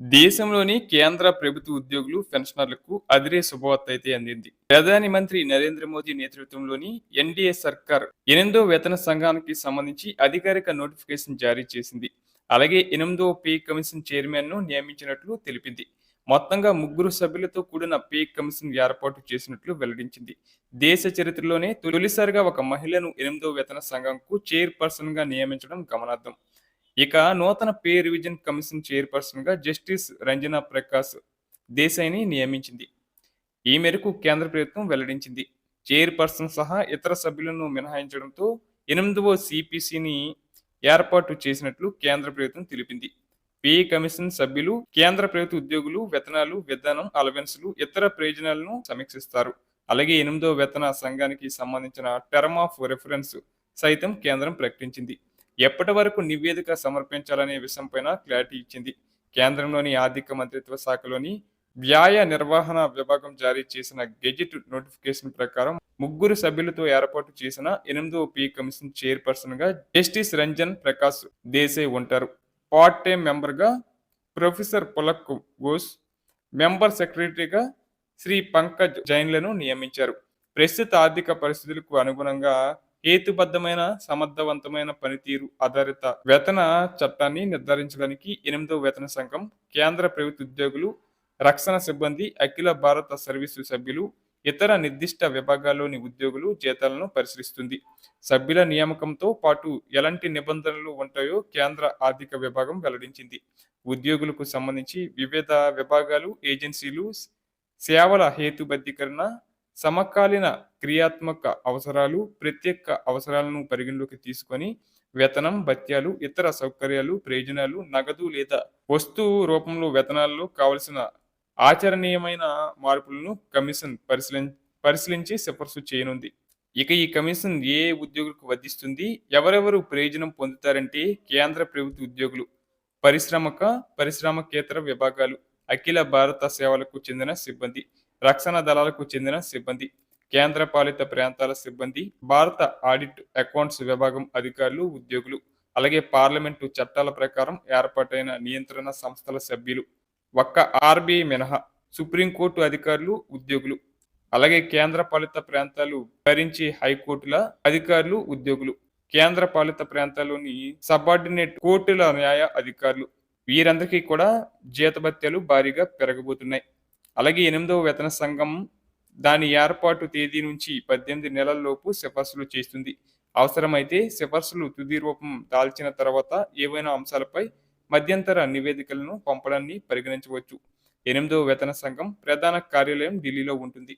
దేశంలోని కేంద్ర ప్రభుత్వ ఉద్యోగులు పెన్షనర్లకు అదిరే శుభవార్త అయితే అందింది. ప్రధాని మంత్రి నరేంద్ర మోదీ నేతృత్వంలోని ఎన్డీఏ సర్కార్ ఎనిమిదో వేతన సంఘానికి సంబంధించి అధికారిక నోటిఫికేషన్ జారీ చేసింది. అలాగే ఎనిమిదో పే కమిషన్ చైర్మన్ను నియమించినట్లు తెలిపింది. మొత్తంగా ముగ్గురు సభ్యులతో కూడిన పే కమిషన్ ఏర్పాటు చేసినట్లు వెల్లడించింది. దేశ చరిత్రలోనే తొలిసారిగా ఒక మహిళను ఎనిమిదో వేతన సంఘంకు చైర్పర్సన్గా నియమించడం గమనార్థం ఇక నూతన పే రివిజన్ కమిషన్ చైర్పర్సన్గా జస్టిస్ రంజనా ప్రకాష్ దేశాయిని నియమించింది. ఈ మేరకు కేంద్ర ప్రభుత్వం వెల్లడించింది. చైర్పర్సన్ సహా ఇతర సభ్యులను మినహాయించడంతో ఎనిమిదవ సిపిసిని ఏర్పాటు చేసినట్లు కేంద్ర ప్రభుత్వం తెలిపింది. పే కమిషన్ సభ్యులు కేంద్ర ప్రభుత్వ ఉద్యోగులు వేతనాలు విధానం అలవెన్స్లు ఇతర ప్రయోజనాలను సమీక్షిస్తారు. అలాగే ఎనిమిదవ వేతన సంఘానికి సంబంధించిన టర్మ్ ఆఫ్ రెఫరెన్స్ సైతం కేంద్రం ప్రకటించింది. ఎప్పటి వరకు నివేదిక సమర్పించాలనే విషయంపైన క్లారిటీ ఇచ్చింది. కేంద్రంలోని ఆర్థిక మంత్రిత్వ శాఖలోని వ్యాయ నిర్వహణ విభాగం జారీ చేసిన గెజిట్ నోటిఫికేషన్ ప్రకారం ముగ్గురు సభ్యులతో ఏర్పాటు చేసిన ఎనిమిదో పి కమిషన్ చైర్పర్సన్గా జస్టిస్ రంజన్ ప్రకాష్ దేశాయ్ ఉంటారు. పార్ట్ టైం మెంబర్గా ప్రొఫెసర్ పులక్ ఘోష్ మెంబర్ సెక్రటరీగా శ్రీ పంకజ్ జైన్లను నియమించారు. ప్రస్తుత ఆర్థిక పరిస్థితులకు అనుగుణంగా హేతుబద్ధమైన సమర్థవంతమైన పనితీరు ఆధారిత వేతన చట్టాన్ని నిర్ధారించడానికి ఎనిమిదవ వేతన సంఘం కేంద్ర ప్రభుత్వ ఉద్యోగులు రక్షణ సిబ్బంది అఖిల భారత సర్వీసు సభ్యులు ఇతర నిర్దిష్ట విభాగాల్లోని ఉద్యోగులు జీతాలను పరిశీలిస్తుంది. సభ్యుల నియామకంతో పాటు ఎలాంటి నిబంధనలు ఉంటాయో కేంద్ర ఆర్థిక విభాగం వెల్లడించింది. ఉద్యోగులకు సంబంధించి వివిధ విభాగాలు ఏజెన్సీలు సేవల హేతుబద్ధీకరణ సమకాలీన క్రియాత్మక అవసరాలు ప్రత్యేక అవసరాలను పరిగణలోకి తీసుకొని వేతనం భత్యాలు ఇతర సౌకర్యాలు ప్రయోజనాలు నగదు లేదా వస్తువు రూపంలో వేతనాల్లో కావలసిన ఆచరణీయమైన మార్పులను కమిషన్ పరిశీలి పరిశీలించి సిఫార్సు చేయనుంది. ఇక ఈ కమిషన్ ఏ ఉద్యోగులకు వర్ధిస్తుంది ఎవరెవరు ప్రయోజనం పొందుతారంటే కేంద్ర ప్రభుత్వ ఉద్యోగులు పరిశ్రమక పరిశ్రమకేతర విభాగాలు అఖిల భారత సేవలకు చెందిన సిబ్బంది. రక్షణ దళాలకు చెందిన సిబ్బంది కేంద్ర పాలిత ప్రాంతాల సిబ్బంది భారత ఆడిట్ అకౌంట్స్ విభాగం అధికారులు ఉద్యోగులు అలాగే పార్లమెంటు చట్టాల ప్రకారం ఏర్పాటైన నియంత్రణ సంస్థల సభ్యులు. ఒక్క ఆర్బీఐ మినహా సుప్రీంకోర్టు అధికారులు ఉద్యోగులు అలాగే కేంద్ర పాలిత ప్రాంతాలు భరించి హైకోర్టుల అధికారులు ఉద్యోగులు కేంద్ర పాలిత ప్రాంతాల్లోని సబార్డినేట్ కోర్టుల న్యాయ అధికారులు. వీరందరికీ కూడా జీతభత్యాలు భారీగా పెరగబోతున్నాయి. అలాగే ఎనిమిదవ వేతన సంఘం దాని ఏర్పాటు తేదీ నుంచి పద్దెనిమిది నెలల్లోపు సిఫార్సులు చేస్తుంది. అవసరమైతే సిఫార్సులు తుది రూపం దాల్చిన తర్వాత ఏవైనా అంశాలపై మధ్యంతర నివేదికలను పంపడాన్ని పరిగణించవచ్చు. ఎనిమిదవ వేతన సంఘం ప్రధాన కార్యాలయం ఢిల్లీలో ఉంటుంది.